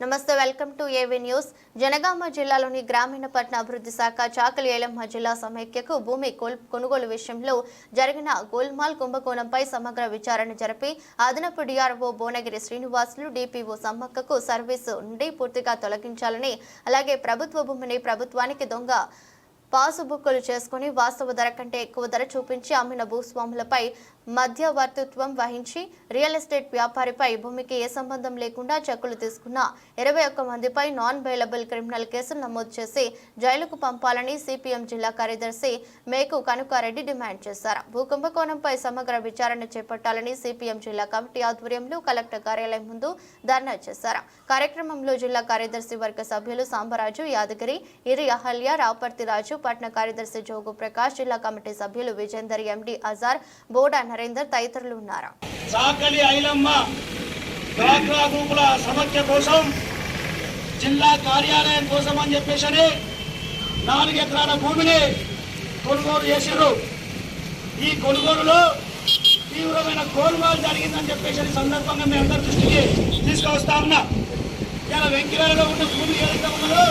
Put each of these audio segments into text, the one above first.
నమస్తే welcome to AV news Jangaon జిల్లాలోని గ్రామీణ పట్టణ అభివృద్ధి శాఖ చాకలి ఏలమ్మ జిల్లా సమైక్యకు భూమి కొనుగోలు విషయంలో జరిగిన గోల్మాల్ కుంభకోణంపై సమగ్ర విచారణ జరిపి అదనపు డిఆర్ఓ భువనగిరి శ్రీనివాసులు డిపిఓ సమ్మక్కకు సర్వీసు నుండి పూర్తిగా తొలగించాలని అలాగే ప్రభుత్వ భూమిని ప్రభుత్వానికి దొంగ పాసుబుక్కులు చేసుకుని వాస్తవ ధర కంటే ఎక్కువ ధర చూపించి అమ్మిన భూస్వాములపై మధ్యవర్తిత్వం వహించి రియల్ ఎస్టేట్ వ్యాపారిపై భూమికి ఏ సంబంధం లేకుండా చెక్కులు తీసుకున్న ఇరవై ఒక్క మందిపై నాన్ బెయిలబుల్ క్రిమినల్ కేసులు నమోదు చేసి జైలుకు పంపాలని సిపిఎం జిల్లా కార్యదర్శి మేకు కనుకారెడ్డి డిమాండ్ చేశారు. భూకుంభకోణంపై సమగ్ర విచారణ చేపట్టాలని సిపిఎం జిల్లా కమిటీ ఆధ్వర్యంలో కలెక్టర్ కార్యాలయం ముందు ధర్నా చేశారు. కార్యక్రమంలో జిల్లా కార్యదర్శి వర్గ సభ్యులు సాంబరాజు యాదగిరి ఇరి అహల్య రాపర్తి రాజు పట్న కార్యదర్శి జోగు ప్రకాష్ జిల్లా కమిటీ సభ్యులు విజేందర్ ఎండి అజార్ బోడా నరేందర్ తదితరులు ఉన్నారు. చాకలి ఐలమ్మ డ్వాక్రా గ్రూపుల సమస్య కోసం జిల్లా కార్యాలయం కోసం అని చెప్పేసి నాలుగు ఎకరాల భూమిని కొనుగోలు చేశారు ఈ కొనుగోలులో తీవ్రమైన గోల్మాల్ జరిగిందని చెప్పేసి సందర్భంగా మీ అందరి దృష్టికి తీసుకువస్తా ఉన్నా. ఇలా వెంకిలలో ఉన్న భూమి ఏదైతే ఉన్నదో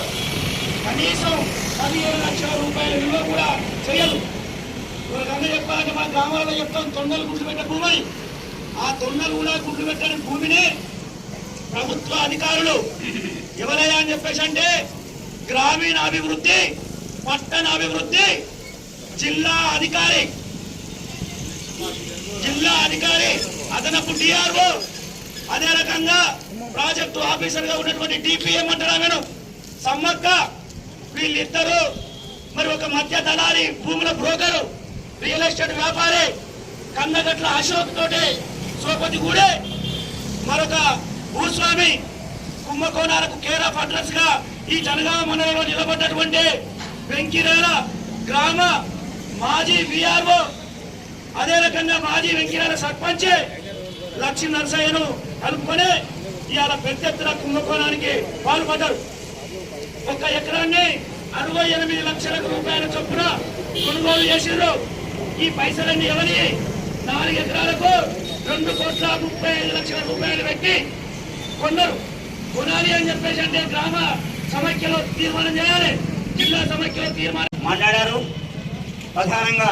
కనీసం పదిహేను లక్షల రూపాయల విలువ కూడా చేయదు. ఒక చెప్పాలంటే మా గ్రామాలలో చెప్తాం తొండలు గుడ్లు పెట్టే భూమి. ఆ తొండలు కూడా గుడ్లు పెట్టని భూమిని ప్రభుత్వ అధికారులు ఎవరయ్యా అని చెప్పేసి అంటే గ్రామీణ అభివృద్ధి పట్టణ అభివృద్ధి జిల్లా అధికారి. జిల్లా అధికారి అదనపు డిఆర్ఓ అదే రకంగా ప్రాజెక్టు ఆఫీసర్గా ఉన్నటువంటి డిపిఎం అంటారా నేను సమ్మక్క వీళ్ళిద్దరూ మరి ఒక మధ్య దళారి భూముల బ్రోకరు. రియల్ ఎస్టేట్ వ్యాపారి కందగట్ల అశోక్ తోటి సోపతి గూడే మరొక భూస్వామి కుంభకోణాలకు కేర్ ఆఫ్ అడ్రస్గా ఈ జనగామ మండలంలో నిలబడ్డటువంటి వెంకిరాల గ్రామ మాజీ విఆర్ఓ అదే రకంగా మాజీ వెంకిరాల సర్పంచ్ లక్ష్మీ నరసయ్యను కలుపుకొని ఇవాళ పెద్ద ఎత్తున కుంభకోణానికి పాల్పడ్డారు. ఒక ఎకరాన్ని అరవై ఎనిమిది లక్షల రూపాయల చొప్పున కొనుగోలు చేసినారు ఈ పైసలన్నీ ఎవరి? నాలుగు ఎకరాలకు రెండు కోట్ల ముప్పై ఐదు లక్షల రూపాయలు పెట్టి కొన్నారు. కొనాలి అని చెప్పేసి అంటే గ్రామ సమైక్యలో తీర్మానం చేయాలి. జిల్లా సమైక్యలో తీర్మానం మాట్లాడారు. ప్రధానంగా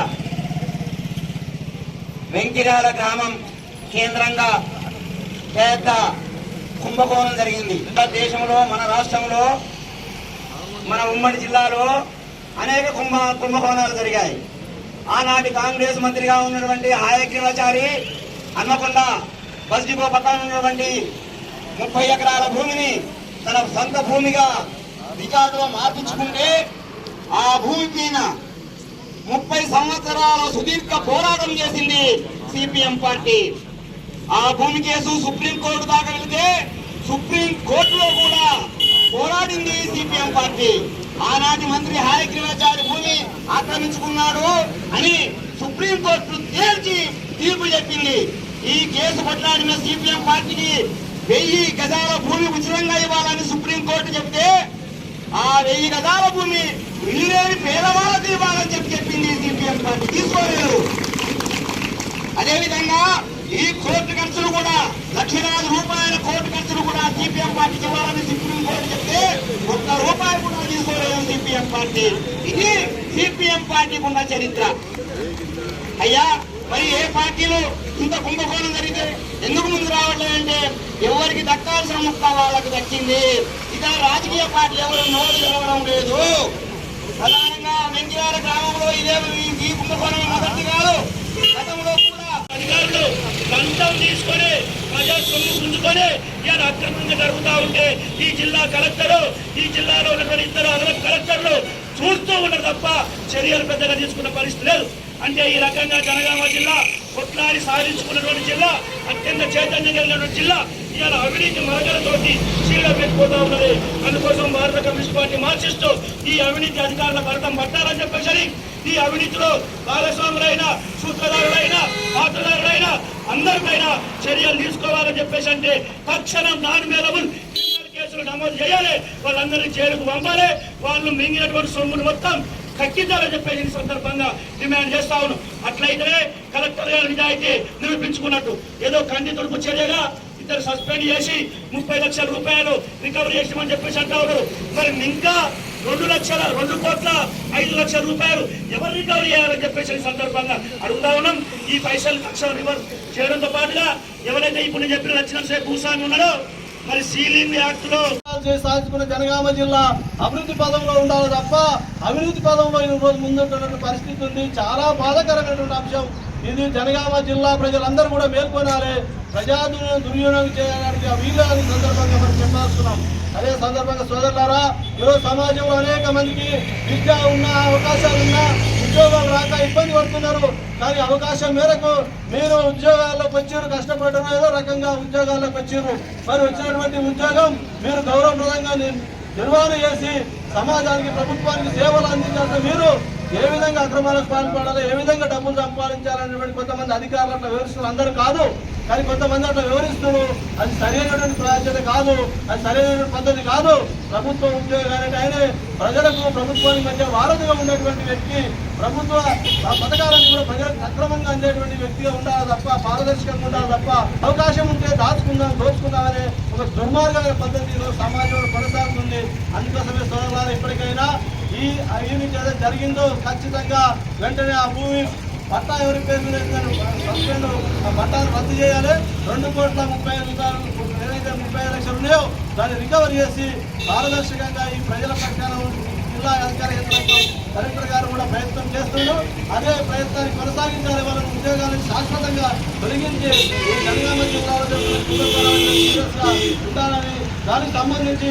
వెంకిరాల గ్రామం కేంద్రంగా పెద్ద కుంభకోణం జరిగింది. దేశంలో మన రాష్ట్రంలో మన ఉమ్మడి జిల్లాలో అనేక కుంభ కుంభకోణాలు జరిగాయి. ఆనాటి కాంగ్రెస్ మంత్రిగా ఉన్నటువంటి హాయగ్రీవాచారి అన్నకొండ బస్ డిపో పక్కన ఉన్నటువంటి ముప్పై ఎకరాల భూమిని తన సొంత భూమిగా రికార్డులో మార్పించుకుంటే ఆ భూమి పైన ముప్పై సంవత్సరాల సుదీర్ఘ పోరాటం చేసింది సిపిఎం పార్టీ. ఆ భూమి కేసు సుప్రీం కోర్టు దాకా వెళితే సుప్రీం కోర్టులో కూడా పోరాడింది సిపిఎం పార్టీ. ఆనాటి మంత్రి హాయగ్రీవాచారి భూమి ఆక్రమించుకున్నాడు అని సుప్రీం కోర్టు తేల్చి తీర్పు చెప్పింది. ఈ కేసు కొట్లాడిన సిపిఎం పార్టీకి వెయ్యి గజాల భూమి ఉచితంగా ఇవ్వాలని సుప్రీం కోర్టు చెప్తే ఆ వెయ్యి గజాల భూమి ఇల్లు లేని పేదవాళ్ళకి ఇవ్వాలని చెప్పి చెప్పింది సిపిఎం పార్టీ. తీసుకోలేదు. అదేవిధంగా ఈ కోర్టు ఖర్చులు కూడా లక్షలాది రూపాయల కోర్టు ఖర్చులు కూడా సిపిఎం పార్టీకి ఇవ్వాలని సుప్రీం కోర్టు చెప్తే ఒక్క రూపాయి కూడా తీసుకోలేదు సిపిఎం పార్టీ ఇది సిపిఎం పార్టీకి ఉన్న చరిత్ర. అయ్యా మరి ఏ పార్టీలు ఇంత కుంభకోణం జరిగితే ఎందుకు ముందు రావట్లేదంటే ఎవరికి దక్కాల్సిన ముక్క వాళ్ళకి దక్కింది. ఇక రాజకీయ పార్టీలు ఎవరు నోరు తెరవడం లేదు. ప్రధానంగా వెంకయ్యాల గ్రామంలో ఇదే ఈ- కుంభకోణం మొదటి కాదు గతంలో లంచం తీసుకొని ప్రజా సొమ్ము గుంజుకొని ఇలా అక్రమంగా జరుగుతూ ఉంటే ఈ జిల్లా కలెక్టరు ఈ జిల్లాలో ఉన్నటువంటి ఇద్దరు అదనపు కలెక్టర్లు చూస్తూ ఉన్నారు తప్ప చర్యలు పెద్దగా తీసుకున్న పరిస్థితి లేదు. అంటే ఈ రకంగా జనగామ జిల్లా కొట్లాడి సాధించుకున్నటువంటి జిల్లా అత్యంత చైతన్యం కలిగినటువంటి జిల్లా ఇవాళ అవినీతి మరకలతోటి చీడ పెట్టిపోతా ఉన్నది. అందుకోసం భారత కమ్యూనిస్ట్ పార్టీ మార్చిస్తూ ఈ అవినీతి అధికారుల భరతం పట్టాలని చెప్పేసరి ఈ అవినీతిలో భాగస్వాములైన సూత్రధారులైన పాత్రధారులైన అందరిపైన చర్యలు తీసుకోవాలని చెప్పేసి అంటే తక్షణం నాన్ మేలబుల్ కేసులు నమోదు చేయాలి. వాళ్ళందరినీ జైలుకు పంపాలి. వాళ్ళు మింగినటువంటి సొమ్మును మొత్తం కక్కించాలని చెప్పేసి ఈ సందర్భంగా డిమాండ్ చేస్తా ఉన్నాం. అట్లయితేనే కలెక్టర్ గారి నిజాయితీ నిరూపించుకున్నట్టు. ఏదో కంటి తుడుపు చర్యగా ఇద్దరు సస్పెండ్ చేసి ముప్పై లక్షల రూపాయలు రికవరీ చేసామని చెప్పేసి అంటా ఉన్నారు. మరి ఇంకా రెండు లక్షల రెండు కోట్ల ఐదు లక్షల రూపాయలు ఎవరు రికవరీ చేయాలని చెప్పేసి సందర్భంగా అడుగుతా ఉన్నాం. ఈ పైసలు లక్షలు రివర్స్ చేయడంతో పాటుగా ఎవరైతే ఇప్పుడు నేను చెప్పిన లక్షణ సేపు భూస్వామి ఉన్నాడో మరి సీలింగ్ యాక్ట్లో చేసి సాధించుకున్న జనగామ జిల్లా అభివృద్ధి పదంలో ఉండాలి తప్ప అభివృద్ధి పదంలో ఈ రోజు ముందుంటున్న పరిస్థితి ఉంది. చాలా బాధాకరమైనటువంటి అంశం. ఇది జనగామ జిల్లా ప్రజలందరూ కూడా మేల్కొనాలి. ప్రజా దుర్వినియోగం చేయడానికి ఆ అని సందర్భంగా మనం చెప్పాల్స్తున్నాం అదే సందర్భంగా సోదరులారా ఈరోజు సమాజంలో అనేక మందికి విద్య ఉన్న అవకాశాలు ఉన్నా ఉద్యోగాలు రాక ఇబ్బంది పడుతున్నారు. కానీ అవకాశం మేరకు మీరు ఉద్యోగాల్లోకి వచ్చారు కష్టపడడం ఏదో రకంగా ఉద్యోగాల్లోకి వచ్చారు. మరి వచ్చినటువంటి ఉద్యోగం మీరు గౌరవప్రదంగా నిర్వహణ చేసి సమాజానికి ప్రభుత్వానికి సేవలు అందించాల్సిన మీరు ఏ విధంగా అక్రమాలకు పాల్పడాలి ఏ విధంగా డబ్బులు సంపాదించాలనేటువంటి కొంతమంది అధికారులు అట్లా వివరిస్తున్నారు అందరూ కాదు. కానీ కొంతమంది అట్లా వివరిస్తున్నారు. అది సరైనటువంటి ప్రాధాన్యత కాదు. అది సరైనటువంటి పద్ధతి కాదు. ప్రభుత్వ ఉద్యోగం ఆయనే ప్రజలకు ప్రభుత్వానికి మధ్య వారధిగా ఉన్నటువంటి వ్యక్తి ప్రభుత్వ ఆ పథకాలను కూడా ప్రజలకు అక్రమంగా అందేటువంటి వ్యక్తిగా ఉండాలి తప్ప పారదర్శకంగా ఉండాలి తప్ప అవకాశం ఉంటే దాచుకుందాం దోచుకుందామనే ఒక దుర్మార్గమైన పద్ధతిలో సమాజంలో కొనసాగుతుంది. అందుకోసమే ఈ యూనిట్ ఏదో జరిగిందో ఖచ్చితంగా వెంటనే ఆ భూమి పట్టా ఎవరి పేరు మీద సస్పెండ్ ఆ పట్టాను రద్దు చేయాలి. రెండు కోట్ల ముప్పై ఐదు రూపాయలు ఏదైతే ముప్పై ఐదు లక్షలు ఉన్నాయో దాన్ని రికవర్ చేసి పారదర్శకంగా ఈ ప్రజల పక్షాన జిల్లా అధికార యంత్రాంగం కలెక్టర్ గారు కూడా ప్రయత్నం చేస్తున్నారు అదే ప్రయత్నాన్ని కొనసాగించాలి వాళ్ళ ఉద్యోగాలను శాశ్వతంగా తొలగించి ఈ జనగామ జిల్లాలో దానికి సంబంధించి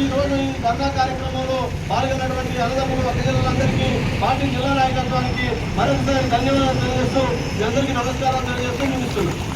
ఈ రోజు ఈ ధర్నా కార్యక్రమంలో పాల్గొన్నటువంటి అన్నదమ్ములు ప్రజలందరికీ పార్టీ జిల్లా నాయకత్వానికి మరొకసారి ధన్యవాదాలు తెలియజేస్తూ మీ అందరికీ నమస్కారాలు తెలియజేస్తూ ముగిస్తున్నాను.